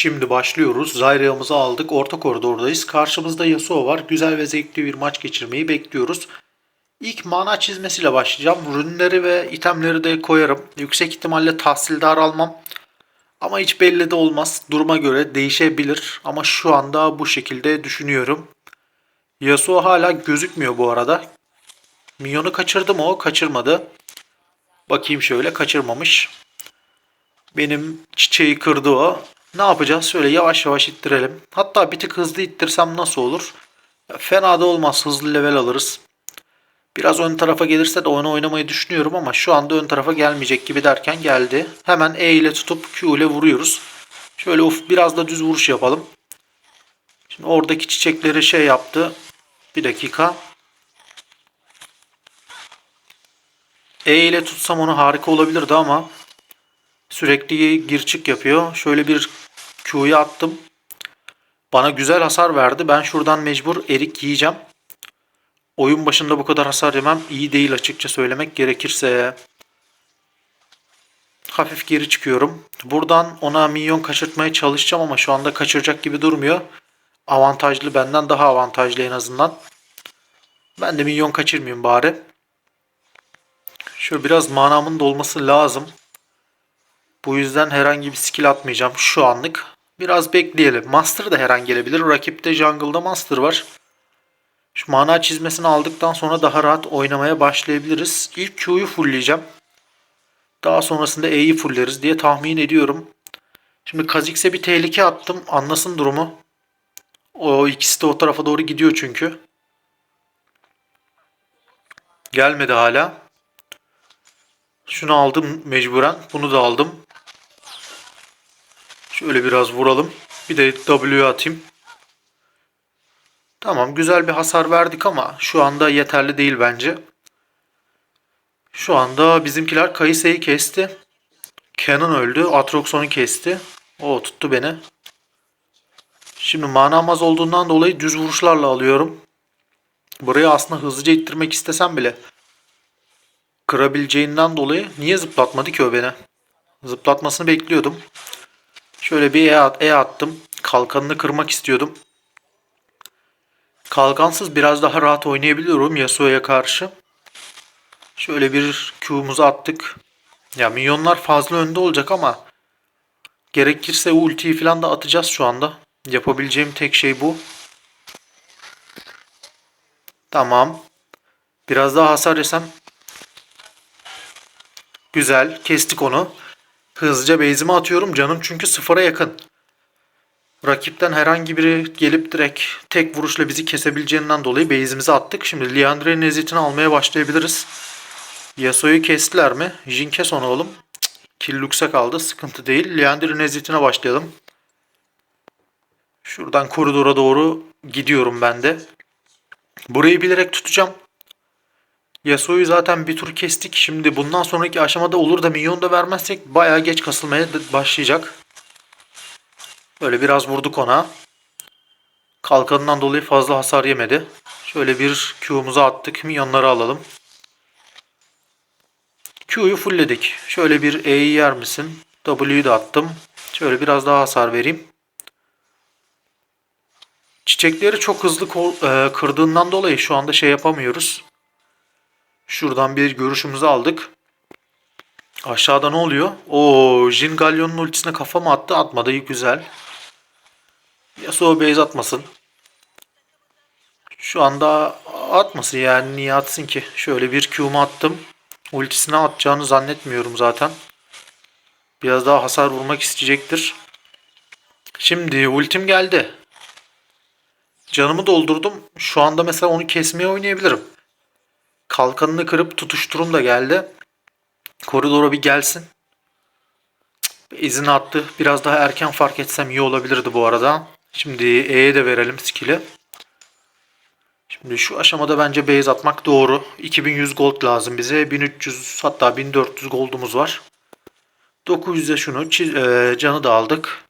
Şimdi başlıyoruz. Zyra'mızı aldık. Orta koridordayız. Karşımızda Yasuo var. Güzel ve zevkli bir maç geçirmeyi bekliyoruz. İlk mana çizmesiyle başlayacağım. Rünleri ve itemleri de koyarım. Yüksek ihtimalle tahsildar almam. Ama hiç belli de olmaz. Duruma göre değişebilir. Ama şu anda bu şekilde düşünüyorum. Yasuo hala gözükmüyor bu arada. Minyonu kaçırdı mı o? Kaçırmadı. Bakayım şöyle kaçırmamış. Benim çiçeği kırdı o. Ne yapacağız? Şöyle yavaş yavaş ittirelim. Hatta bir tık hızlı ittirsem nasıl olur? Fena da olmaz. Hızlı level alırız. Biraz ön tarafa gelirse de oyunu oynamayı düşünüyorum ama şu anda ön tarafa gelmeyecek gibi derken geldi. Hemen E ile tutup Q ile vuruyoruz. Şöyle uf biraz da düz vuruş yapalım. Şimdi oradaki çiçekleri şey yaptı. Bir dakika. E ile tutsam onu harika olabilirdi ama sürekli gir çık yapıyor. Şöyle bir Q'yu attım. Bana güzel hasar verdi. Ben şuradan mecbur erik yiyeceğim. Oyun başında bu kadar hasar yemem iyi değil açıkça söylemek gerekirse. Hafif geri çıkıyorum. Buradan ona minyon kaçırtmaya çalışacağım ama şu anda kaçıracak gibi durmuyor. Avantajlı benden daha avantajlı en azından. Ben de minyon kaçırmayayım bari. Şöyle biraz manamın dolması lazım. Bu yüzden herhangi bir skill atmayacağım şu anlık. Biraz bekleyelim. Master da her an gelebilir. Rakipte jungle'da Master var. Şu mana çizmesini aldıktan sonra daha rahat oynamaya başlayabiliriz. İlk Q'yu fullleyeceğim. Daha sonrasında E'yi fullleriz diye tahmin ediyorum. Şimdi Kha'Zix'e bir tehlike attım. Anlasın durumu. O ikisi de o tarafa doğru gidiyor çünkü. Gelmedi hala. Şunu aldım mecburen. Bunu da aldım. Şöyle biraz vuralım. Bir de W atayım. Tamam güzel bir hasar verdik ama şu anda yeterli değil bence. Şu anda bizimkiler Kayse'yi kesti. Canon öldü. Atroxon'u kesti. O tuttu beni. Şimdi manam az olduğundan dolayı düz vuruşlarla alıyorum. Burayı aslında hızlıca ittirmek istesem bile kırabileceğinden dolayı niye zıplatmadı ki o beni? Zıplatmasını bekliyordum. Şöyle bir E, at, e attım. Kalkanını kırmak istiyordum. Kalkansız biraz daha rahat oynayabiliyorum Yasuo'ya karşı. Şöyle bir Q'muzu attık. Ya minyonlar fazla önde olacak ama gerekirse ultiyi falan da atacağız şu anda. Yapabileceğim tek şey bu. Tamam. Biraz daha hasar yesem. Güzel. Kestik onu. Hızlıca base'ime atıyorum. Canım çünkü sıfıra yakın. Rakipten herhangi biri gelip direkt tek vuruşla bizi kesebileceğinden dolayı base'imize attık. Şimdi Liandre'nin ezitini almaya başlayabiliriz. Yasuo'yu kestiler mi? Jin kes onu oğlum. Cık, Kill Lux'a kaldı. Sıkıntı değil. Liandre'nin ezitine başlayalım. Şuradan koridora doğru gidiyorum ben de. Burayı bilerek tutacağım. Yasuo'yu zaten bir tur kestik. Şimdi bundan sonraki aşamada olur da minyon da vermezsek bayağı geç kasılmaya başlayacak. Böyle biraz vurduk ona. Kalkanından dolayı fazla hasar yemedi. Şöyle bir Q'muzu attık. Minyonları alalım. Q'yu fullledik. Şöyle bir E'yi yer misin? W'yu da attım. Şöyle biraz daha hasar vereyim. Çiçekleri çok hızlı e, kırdığından dolayı şu anda şey yapamıyoruz. Şuradan bir görüşümüzü aldık. Aşağıda ne oluyor? Oo, Jin Galyon'un ultisine kafa mı attı? Atmadı. Güzel. Yasuo base atmasın. Şu anda atmasın yani niye atsın ki? Şöyle bir Q'mu attım. Ultisine atacağını zannetmiyorum zaten. Biraz daha hasar vurmak isteyecektir. Şimdi ultim geldi. Canımı doldurdum. Şu anda mesela onu kesmeye oynayabilirim. Kalkanını kırıp tutuşturum da geldi. Koridora bir gelsin. İzin attı. Biraz daha erken fark etsem iyi olabilirdi bu arada. Şimdi E'ye de verelim skill'i. Şimdi şu aşamada bence base atmak doğru. 2100 gold lazım bize. 1300 hatta 1400 goldumuz var. 900'e şunu e, canı da aldık.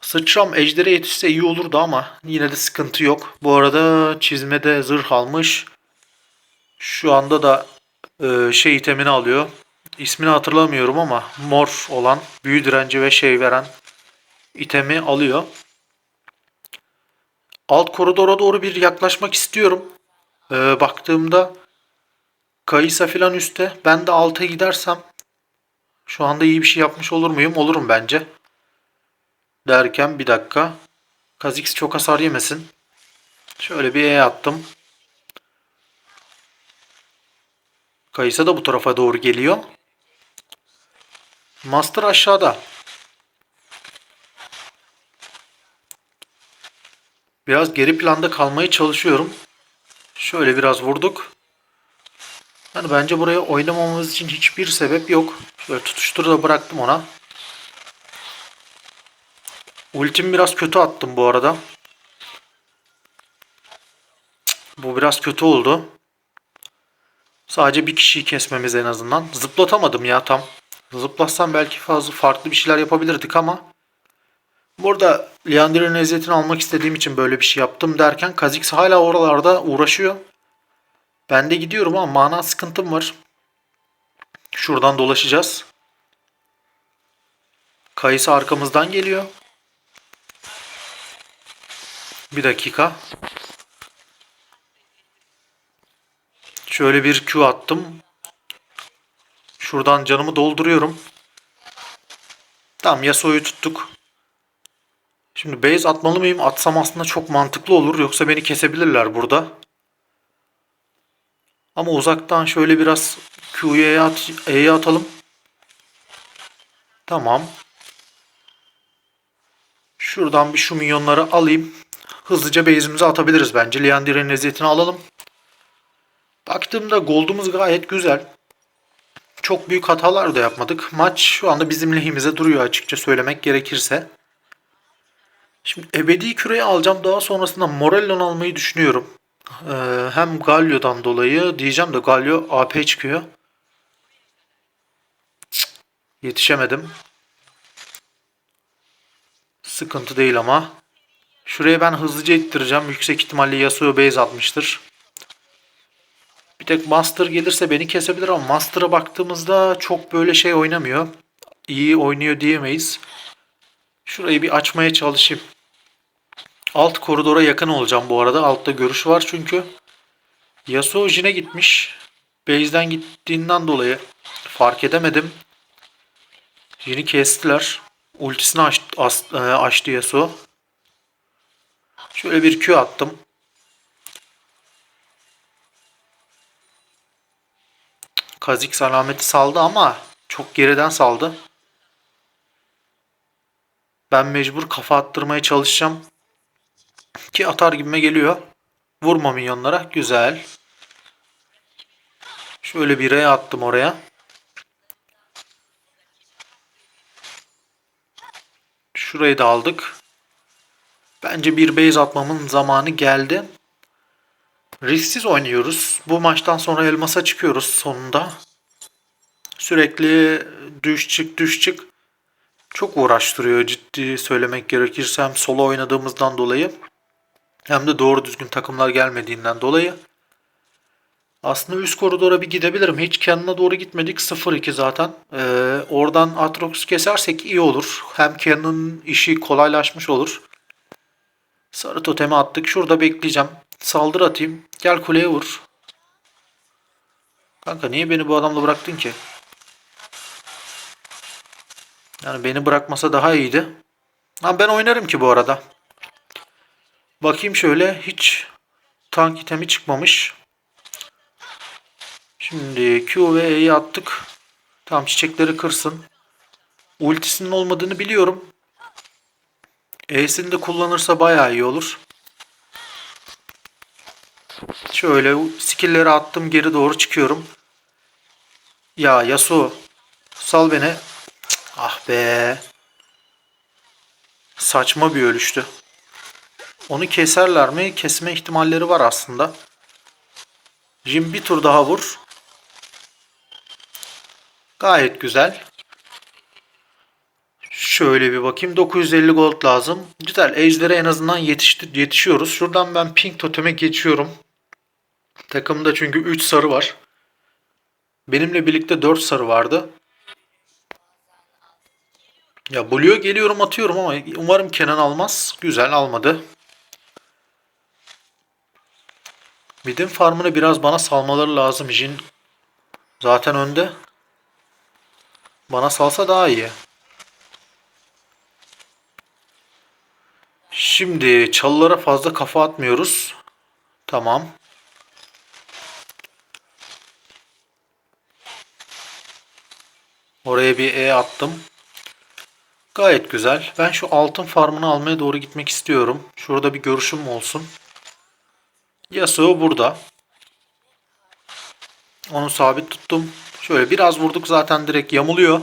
Sıçram ejdere yetişse iyi olurdu ama yine de sıkıntı yok. Bu arada çizmede zırh almış. Şu anda da e, şey itemini alıyor. ismini hatırlamıyorum ama mor olan büyü direnci ve şey veren itemi alıyor. Alt koridora doğru bir yaklaşmak istiyorum. Ee, baktığımda Kayısa filan üstte. Ben de alta gidersem şu anda iyi bir şey yapmış olur muyum? Olurum bence. Derken bir dakika. Kazix çok hasar yemesin. Şöyle bir E attım. Kayısa da bu tarafa doğru geliyor. Master aşağıda. Biraz geri planda kalmaya çalışıyorum. Şöyle biraz vurduk. Yani bence buraya oynamamamız için hiçbir sebep yok. Şöyle tutuştur da bıraktım ona. Ultim biraz kötü attım bu arada. Bu biraz kötü oldu. Sadece bir kişiyi kesmemiz en azından. Zıplatamadım ya tam. Zıplatsam belki fazla farklı bir şeyler yapabilirdik ama burada Leander'in lezzetini almak istediğim için böyle bir şey yaptım derken Kha'Zix hala oralarda uğraşıyor. Ben de gidiyorum ama mana sıkıntım var. Şuradan dolaşacağız. Kayısı arkamızdan geliyor. Bir dakika. Şöyle bir Q attım. Şuradan canımı dolduruyorum. Tamam Yasuo'yu tuttuk. Şimdi base atmalı mıyım? Atsam aslında çok mantıklı olur. Yoksa beni kesebilirler burada. Ama uzaktan şöyle biraz Q'ya at, E'ye atalım. Tamam. Şuradan bir şu minyonları alayım. Hızlıca base'imize atabiliriz bence. Leandir'in lezzetini alalım. Baktığımda gold'umuz gayet güzel. Çok büyük hatalar da yapmadık. Maç şu anda bizim lehimize duruyor açıkça söylemek gerekirse. Şimdi ebedi küreyi alacağım. Daha sonrasında Morellon almayı düşünüyorum. Ee, hem Galio'dan dolayı diyeceğim de Galio AP çıkıyor. Yetişemedim. Sıkıntı değil ama. Şuraya ben hızlıca ittireceğim. Yüksek ihtimalle Yasuo base atmıştır. Tek Master gelirse beni kesebilir ama Master'a baktığımızda çok böyle şey oynamıyor. İyi oynuyor diyemeyiz. Şurayı bir açmaya çalışayım. Alt koridora yakın olacağım bu arada. Altta görüş var çünkü. Yasuo Jin'e gitmiş. Base'den gittiğinden dolayı fark edemedim. Jin'i kestiler. Ultisini açtı, as, e, açtı Yasuo. Şöyle bir Q attım. Kha'Zix alameti saldı ama çok geriden saldı. Ben mecbur kafa attırmaya çalışacağım. Ki atar gibime geliyor. Vurma minyonlara. Güzel. Şöyle bir re attım oraya. Şurayı da aldık. Bence bir base atmamın zamanı geldi. Risksiz oynuyoruz. Bu maçtan sonra elmasa çıkıyoruz sonunda. Sürekli düş çık düş çık. Çok uğraştırıyor ciddi söylemek gerekirse hem solo oynadığımızdan dolayı hem de doğru düzgün takımlar gelmediğinden dolayı. Aslında üst koridora bir gidebilirim. Hiç kendine doğru gitmedik. 0-2 zaten. Ee, oradan Atrox kesersek iyi olur. Hem Cannon'ın işi kolaylaşmış olur. Sarı totemi attık. Şurada bekleyeceğim. Saldır atayım. Gel kuleye vur. Kanka niye beni bu adamla bıraktın ki? Yani beni bırakmasa daha iyiydi. Ha ben oynarım ki bu arada. Bakayım şöyle hiç tank itemi çıkmamış. Şimdi Q ve E'yi attık. Tamam çiçekleri kırsın. Ultisinin olmadığını biliyorum. E'sini de kullanırsa bayağı iyi olur. Şöyle skill'leri attım geri doğru çıkıyorum. Ya Yasuo sal beni. Ah be. Saçma bir ölüştü. Onu keserler mi? Kesme ihtimalleri var aslında. Jim bir tur daha vur. Gayet güzel. Şöyle bir bakayım. 950 gold lazım. Güzel. Ejder'e en azından yetişti, yetişiyoruz. Şuradan ben pink toteme geçiyorum. Takımda çünkü 3 sarı var. Benimle birlikte 4 sarı vardı. Ya Blue geliyorum atıyorum ama umarım Kenan almaz. Güzel almadı. Midin farmını biraz bana salmaları lazım. Jin zaten önde. Bana salsa daha iyi. Şimdi çalılara fazla kafa atmıyoruz. Tamam. Oraya bir E attım. Gayet güzel. Ben şu altın farmını almaya doğru gitmek istiyorum. Şurada bir görüşüm olsun. Yasuo burada. Onu sabit tuttum. Şöyle biraz vurduk zaten direkt yamuluyor.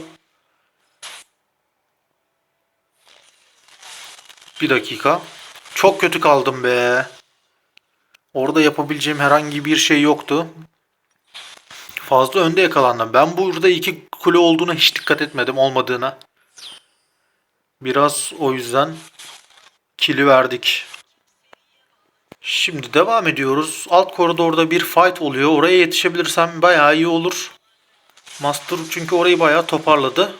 Bir dakika. Çok kötü kaldım be. Orada yapabileceğim herhangi bir şey yoktu. Fazla önde yakalandım. Ben burada iki kule olduğuna hiç dikkat etmedim olmadığına. Biraz o yüzden kili verdik. Şimdi devam ediyoruz. Alt koridorda bir fight oluyor. Oraya yetişebilirsem bayağı iyi olur. Master çünkü orayı bayağı toparladı.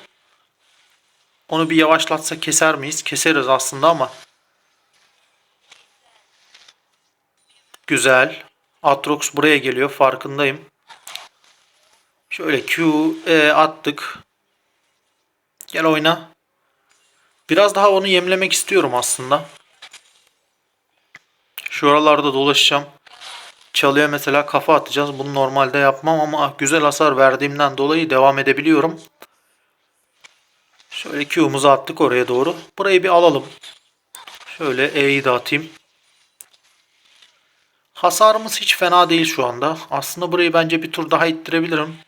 Onu bir yavaşlatsa keser miyiz? Keseriz aslında ama. Güzel. Atrox buraya geliyor. Farkındayım. Şöyle Q e, attık. Gel oyna. Biraz daha onu yemlemek istiyorum aslında. Şuralarda dolaşacağım. Çalıya mesela kafa atacağız. Bunu normalde yapmam ama güzel hasar verdiğimden dolayı devam edebiliyorum. Şöyle Q'muzu attık oraya doğru. Burayı bir alalım. Şöyle E'yi de atayım. Hasarımız hiç fena değil şu anda. Aslında burayı bence bir tur daha ittirebilirim.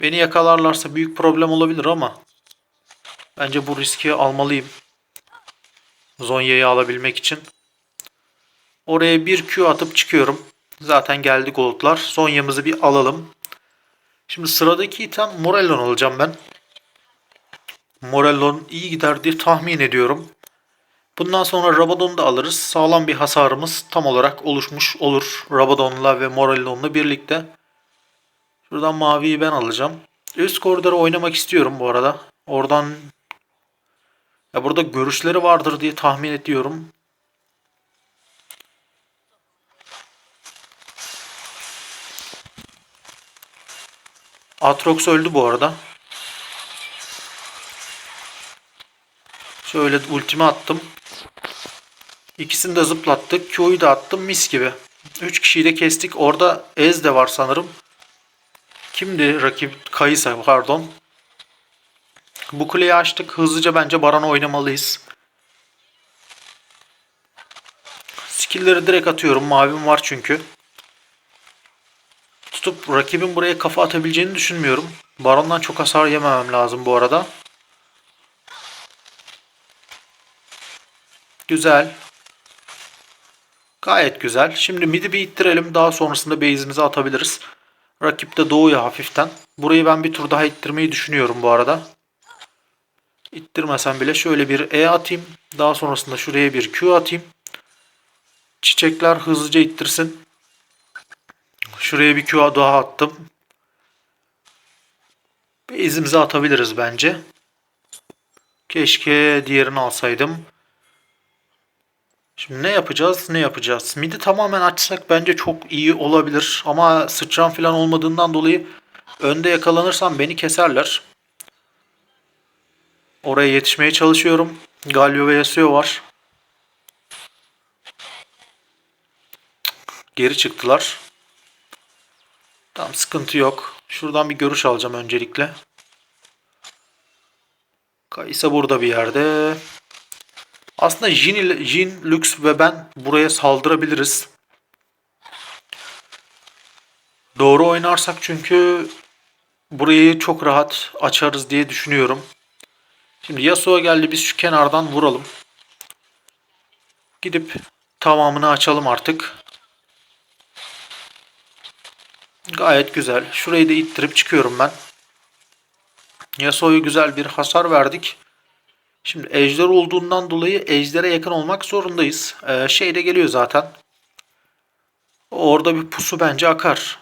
Beni yakalarlarsa büyük problem olabilir ama bence bu riski almalıyım. Zonya'yı alabilmek için. Oraya bir Q atıp çıkıyorum. Zaten geldi goldlar. Zonya'mızı bir alalım. Şimdi sıradaki item Morellon alacağım ben. Morellon iyi gider diye tahmin ediyorum. Bundan sonra Rabadon'u da alırız. Sağlam bir hasarımız tam olarak oluşmuş olur. Rabadon'la ve Morellon'la birlikte. Şuradan maviyi ben alacağım. Üst koridoru oynamak istiyorum bu arada. Oradan ya burada görüşleri vardır diye tahmin ediyorum. Atrox öldü bu arada. Şöyle ultimi attım. İkisini de zıplattık. Q'yu da attım mis gibi. 3 kişiyi de kestik. Orada Ez de var sanırım. Kimdi rakip? Kayısa pardon. Bu kuleyi açtık. Hızlıca bence Baran'a oynamalıyız. Skill'leri direkt atıyorum. Mavim var çünkü. Tutup rakibin buraya kafa atabileceğini düşünmüyorum. Baron'dan çok hasar yememem lazım bu arada. Güzel. Gayet güzel. Şimdi mid'i bir ittirelim. Daha sonrasında base'imizi atabiliriz. Rakip de doğuyor hafiften. Burayı ben bir tur daha ittirmeyi düşünüyorum bu arada. İttirmesem bile şöyle bir E atayım. Daha sonrasında şuraya bir Q atayım. Çiçekler hızlıca ittirsin. Şuraya bir Q daha attım. Base'imizi atabiliriz bence. Keşke diğerini alsaydım. Şimdi ne yapacağız? Ne yapacağız? Midi tamamen açsak bence çok iyi olabilir. Ama sıçran falan olmadığından dolayı önde yakalanırsam beni keserler. Oraya yetişmeye çalışıyorum. Galio ve Yasuo var. Geri çıktılar. Tamam sıkıntı yok. Şuradan bir görüş alacağım öncelikle. Kaysa burada bir yerde. Aslında Jin, Jin, Lux ve ben buraya saldırabiliriz. Doğru oynarsak çünkü burayı çok rahat açarız diye düşünüyorum. Şimdi Yasuo geldi biz şu kenardan vuralım. Gidip tamamını açalım artık. Gayet güzel. Şurayı da ittirip çıkıyorum ben. Yasuo'ya güzel bir hasar verdik. Şimdi ejder olduğundan dolayı ejdere yakın olmak zorundayız. Ee, şey de geliyor zaten. Orada bir pusu bence akar.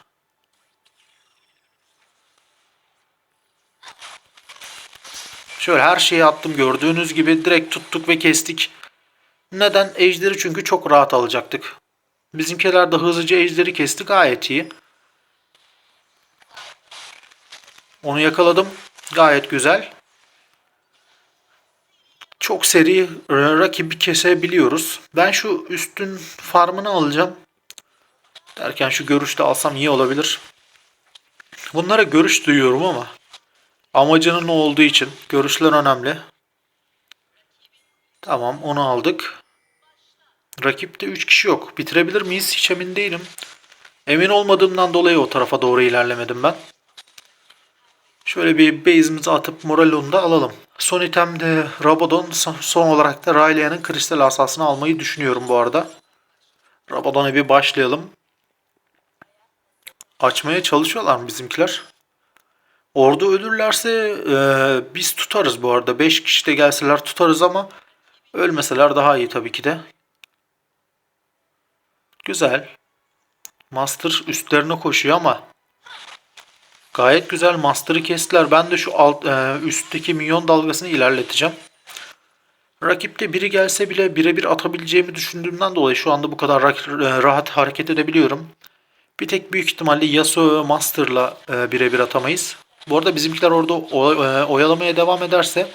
Şöyle her şeyi attım gördüğünüz gibi direkt tuttuk ve kestik. Neden? Ejderi çünkü çok rahat alacaktık. Bizimkiler de hızlıca ejderi kesti gayet iyi. Onu yakaladım. Gayet güzel. Çok seri rakibi kesebiliyoruz. Ben şu üstün farmını alacağım. Derken şu görüşte alsam iyi olabilir. Bunlara görüş duyuyorum ama amacının olduğu için görüşler önemli. Tamam onu aldık. Rakipte 3 kişi yok. Bitirebilir miyiz? Hiç emin değilim. Emin olmadığımdan dolayı o tarafa doğru ilerlemedim ben. Şöyle bir base'imizi atıp Morello'nu da alalım. Son itemde Rabadon, son olarak da Rayleigh'ın kristal asasını almayı düşünüyorum bu arada. Rabadon'a bir başlayalım. Açmaya çalışıyorlar mı bizimkiler? Orada ölürlerse e, biz tutarız bu arada. 5 kişi de gelseler tutarız ama ölmeseler daha iyi tabii ki de. Güzel. Master üstlerine koşuyor ama gayet güzel Master'ı kestiler. Ben de şu alt, e, üstteki minyon dalgasını ilerleteceğim. Rakipte biri gelse bile birebir atabileceğimi düşündüğümden dolayı şu anda bu kadar e, rahat hareket edebiliyorum. Bir tek büyük ihtimalle Yasuo ve Master'la e, birebir atamayız. Bu arada bizimkiler orada e, oyalamaya devam ederse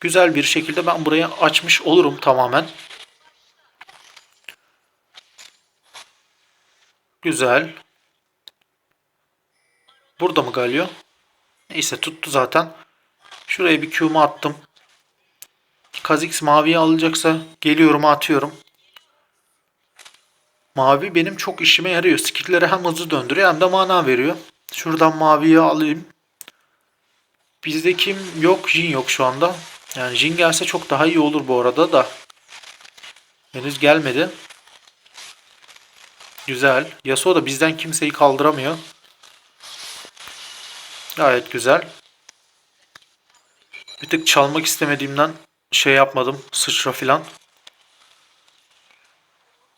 güzel bir şekilde ben burayı açmış olurum tamamen. Güzel. Burada mı Galio? Neyse tuttu zaten. Şuraya bir Q'mu attım. Kha'Zix maviyi alacaksa geliyorum atıyorum. Mavi benim çok işime yarıyor. Skill'leri hem hızlı döndürüyor hem de mana veriyor. Şuradan maviyi alayım. Bizde kim yok? Jin yok şu anda. Yani Jin gelse çok daha iyi olur bu arada da. Henüz gelmedi. Güzel. Yasuo da bizden kimseyi kaldıramıyor. Gayet güzel. Bir tık çalmak istemediğimden şey yapmadım. Sıçra filan.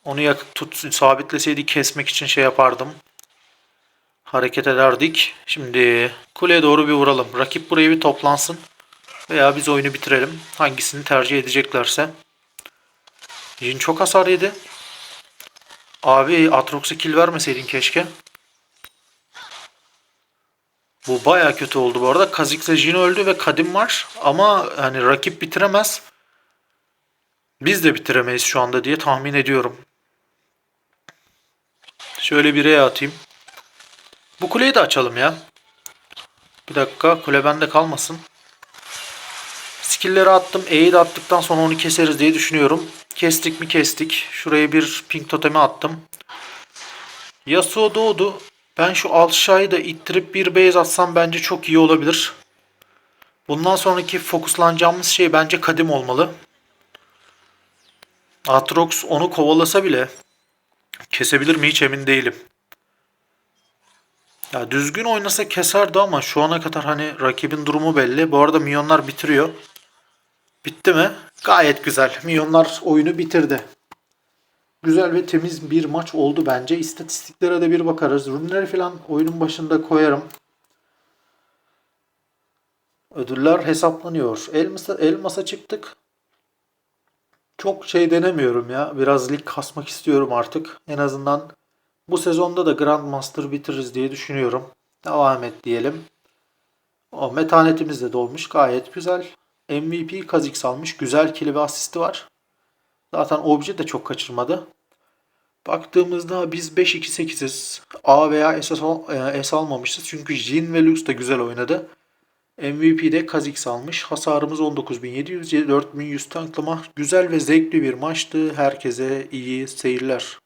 Onu yakıp tut, sabitleseydi kesmek için şey yapardım. Hareket ederdik. Şimdi kuleye doğru bir vuralım. Rakip buraya bir toplansın. Veya biz oyunu bitirelim. Hangisini tercih edeceklerse. Jin çok hasar yedi. Abi Atrox'a kill vermeseydin keşke. Bu baya kötü oldu bu arada. Kha'Zix'le Jin öldü ve Kadim var. Ama hani rakip bitiremez. Biz de bitiremeyiz şu anda diye tahmin ediyorum. Şöyle bir E atayım. Bu kuleyi de açalım ya. Bir dakika kule bende kalmasın. Skill'leri attım. E'yi de attıktan sonra onu keseriz diye düşünüyorum. Kestik mi kestik. Şuraya bir pink totemi attım. Yasuo doğdu. Ben şu aşağıyı da ittirip bir base atsam bence çok iyi olabilir. Bundan sonraki fokuslanacağımız şey bence kadim olmalı. Atrox onu kovalasa bile kesebilir mi hiç emin değilim. Ya düzgün oynasa keserdi ama şu ana kadar hani rakibin durumu belli. Bu arada milyonlar bitiriyor. Bitti mi? Gayet güzel. Milyonlar oyunu bitirdi. Güzel ve temiz bir maç oldu bence. İstatistiklere de bir bakarız. Rünleri falan oyunun başında koyarım. Ödüller hesaplanıyor. Elmas'a, elmasa çıktık. Çok şey denemiyorum ya. Biraz lig kasmak istiyorum artık. En azından bu sezonda da Grandmaster bitiririz diye düşünüyorum. Devam et diyelim. O metanetimiz de dolmuş. Gayet güzel. MVP Kha'Zix almış. Güzel kill ve asisti var. Zaten obje de çok kaçırmadı. Baktığımızda biz 5-2-8'iz. A veya S, al- e, S almamışız. Çünkü Jin ve Lux da güzel oynadı. MVP'de Kha'Zix almış. Hasarımız 19.700, 4100 tanklama. Güzel ve zevkli bir maçtı. Herkese iyi seyirler.